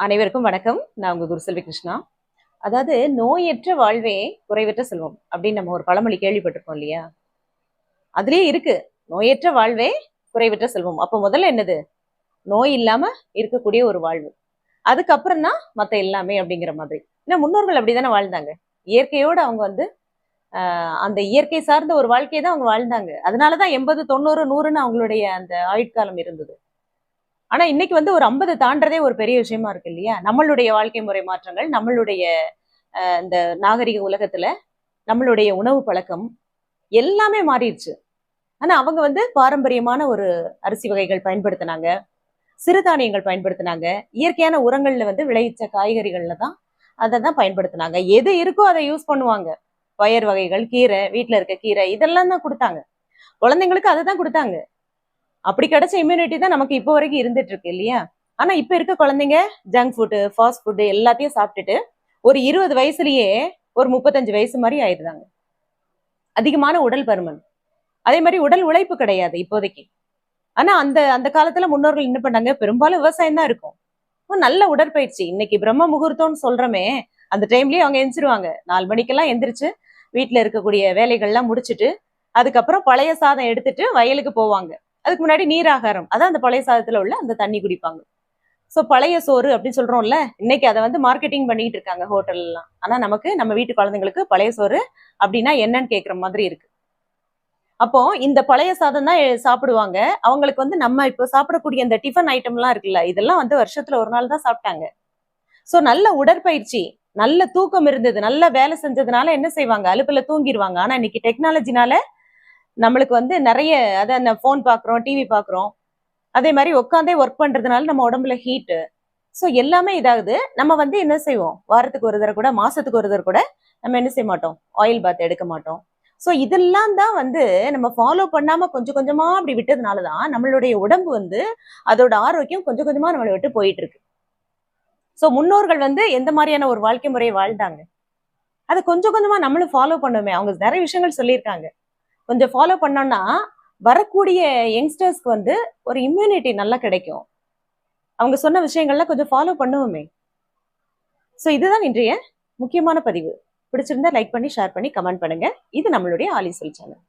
அனைவருக்கும் வணக்கம். நான் உங்க குருசெல்வி கிருஷ்ணா. அதாவது நோயற்ற வாழ்வே குறைவற்ற செல்வம் அப்படின்னு நம்ம ஒரு பழமொழி கேள்விப்பட்டிருக்கோம் இல்லையா? அதுலேயே இருக்கு. நோயற்ற வாழ்வே குறைவற்ற செல்வம். அப்போ முதல்ல என்னது? நோய் இல்லாம இருக்கக்கூடிய ஒரு வாழ்வு. அதுக்கப்புறம் தான் மத்த எல்லாமே அப்படிங்கிற மாதிரி. ஏன்னா முன்னோர்கள் அப்படிதானே வாழ்ந்தாங்க. இயற்கையோடு அவங்க வந்து ஆஹ், அந்த இயற்கை சார்ந்த ஒரு வாழ்க்கையை தான் அவங்க வாழ்ந்தாங்க. அதனாலதான் எண்பது தொண்ணூறு நூறுன்னு அவங்களுடைய அந்த ஆயுட்காலம் இருந்தது. ஆனா இன்னைக்கு வந்து ஒரு ஐம்பது தாண்டதே ஒரு பெரிய விஷயமா இருக்கு இல்லையா? நம்மளுடைய வாழ்க்கை முறை மாற்றங்கள் நம்மளுடைய அஹ், இந்த நாகரிக உலகத்துல நம்மளுடைய உணவு பழக்கம் எல்லாமே மாறிடுச்சு. ஆனா அவங்க வந்து பாரம்பரியமான ஒரு அரிசி வகைகள் பயன்படுத்தினாங்க சிறுதானியங்கள் பயன்படுத்தினாங்க இயற்கையான உரங்கள்ல வந்து விளைவிச்ச காய்கறிகள்ல தான் அதை தான் பயன்படுத்தினாங்க. எது இருக்கோ அதை யூஸ் பண்ணுவாங்க. பயர் வகைகள் கீரை வீட்டில் இருக்க கீரை இதெல்லாம் தான் கொடுத்தாங்க. குழந்தைங்களுக்கு அதை தான் கொடுத்தாங்க. அப்படி கிடைச்ச இம்யூனிட்டி தான் நமக்கு இப்போ வரைக்கும் இருந்துட்டு இருக்கு இல்லையா? ஆனா இப்ப இருக்க குழந்தைங்க ஜங்க் ஃபுட்டு ஃபாஸ்ட் ஃபுட்டு எல்லாத்தையும் சாப்பிட்டுட்டு ஒரு இருபது வயசுலயே ஒரு முப்பத்தஞ்சு வயசு மாதிரி ஆயிடுறாங்க. அதிகமான உடல் பருமன். அதே மாதிரி உடல் உழைப்பு கிடையாது இப்போதைக்கு. ஆனா அந்த அந்த காலத்துல முன்னோர்கள் என்ன பண்ணாங்க? பெரும்பாலும் விவசாயம் தான் இருக்கும். நல்ல உடற்பயிற்சி. இன்னைக்கு பிரம்ம முகூர்த்தம்னு சொல்றோமே அந்த டைம்லயே அவங்க எந்திரிச்சிருவாங்க. நாலு மணிக்கெல்லாம் எந்திரிச்சு வீட்டுல இருக்கக்கூடிய வேலைகள்லாம் முடிச்சிட்டு அதுக்கப்புறம் பழைய சாதம் எடுத்துட்டு வயலுக்கு போவாங்க. அதுக்கு முன்னாடி நீராகாரம். அதான் அந்த பழைய சாதத்துல உள்ள அந்த தண்ணி குடிப்பாங்க. ஸோ பழைய சோறு அப்படின்னு சொல்றோம்ல இன்னைக்கு அதை வந்து மார்க்கெட்டிங் பண்ணிட்டு இருக்காங்க ஹோட்டல்லாம் ஆனா நமக்கு நம்ம வீட்டு குழந்தைங்களுக்கு பழைய சோறு அப்படின்னா என்னன்னு கேட்குற மாதிரி இருக்கு. அப்போ இந்த பழைய சாதம் தான் சாப்பிடுவாங்க. அவங்களுக்கு வந்து நம்ம இப்போ சாப்பிடக்கூடிய இந்த டிஃபன் ஐட்டம்லாம் இருக்குல்ல இதெல்லாம் வந்து வருஷத்துல ஒரு நாள் தான் சாப்பிட்டாங்க. ஸோ நல்ல உடற்பயிற்சி நல்ல தூக்கம் இருந்தது நல்ல வேலை செஞ்சதுனால என்ன செய்வாங்க? அலுப்புல தூங்கிடுவாங்க ஆனா இன்னைக்கு டெக்னாலஜினால நம்மளுக்கு வந்து நிறைய அதான் ஃபோன் பார்க்குறோம் டிவி பார்க்குறோம் அதே மாதிரி உட்காந்தே ஒர்க் பண்றதுனால நம்ம உடம்புல ஹீட்டு ஸோ எல்லாமே இதாகுது. நம்ம வந்து என்ன செய்வோம்? வாரத்துக்கு ஒரு தடவை கூட மாசத்துக்கு ஒரு தடவை கூட நம்ம என்ன செய்ய மாட்டோம்? ஆயில் பாத் எடுக்க மாட்டோம். ஸோ இதெல்லாம் தான் வந்து நம்ம ஃபாலோ பண்ணாம கொஞ்சம் கொஞ்சமா அப்படி விட்டதுனால தான் நம்மளுடைய உடம்பு வந்து அதோட ஆரோக்கியம் கொஞ்சம் கொஞ்சமா நம்மளை விட்டு போயிட்டு இருக்கு ஸோ முன்னோர்கள் வந்து எந்த மாதிரியான ஒரு வாழ்க்கை முறையை வாழ்ந்தாங்க? அதை கொஞ்சம் கொஞ்சமா நம்மளும் ஃபாலோ பண்ணுமே. அவங்க நிறைய விஷயங்கள் சொல்லியிருக்காங்க. கொஞ்சம் ஃபாலோ பண்ணோம்னா வரக்கூடிய யங்ஸ்டர்ஸ்க்கு வந்து ஒரு இம்யூனிட்டி நல்லா கிடைக்கும். அவங்க சொன்ன விஷயங்கள்லாம் கொஞ்சம் ஃபாலோ பண்ணுவோமே. ஸோ இதுதான் இன்றைய முக்கியமான பதிவு. பிடிச்சிருந்தா லைக் பண்ணி ஷேர் பண்ணி கமெண்ட் பண்ணுங்க. இது நம்மளுடைய ஆலிசல் சேனல்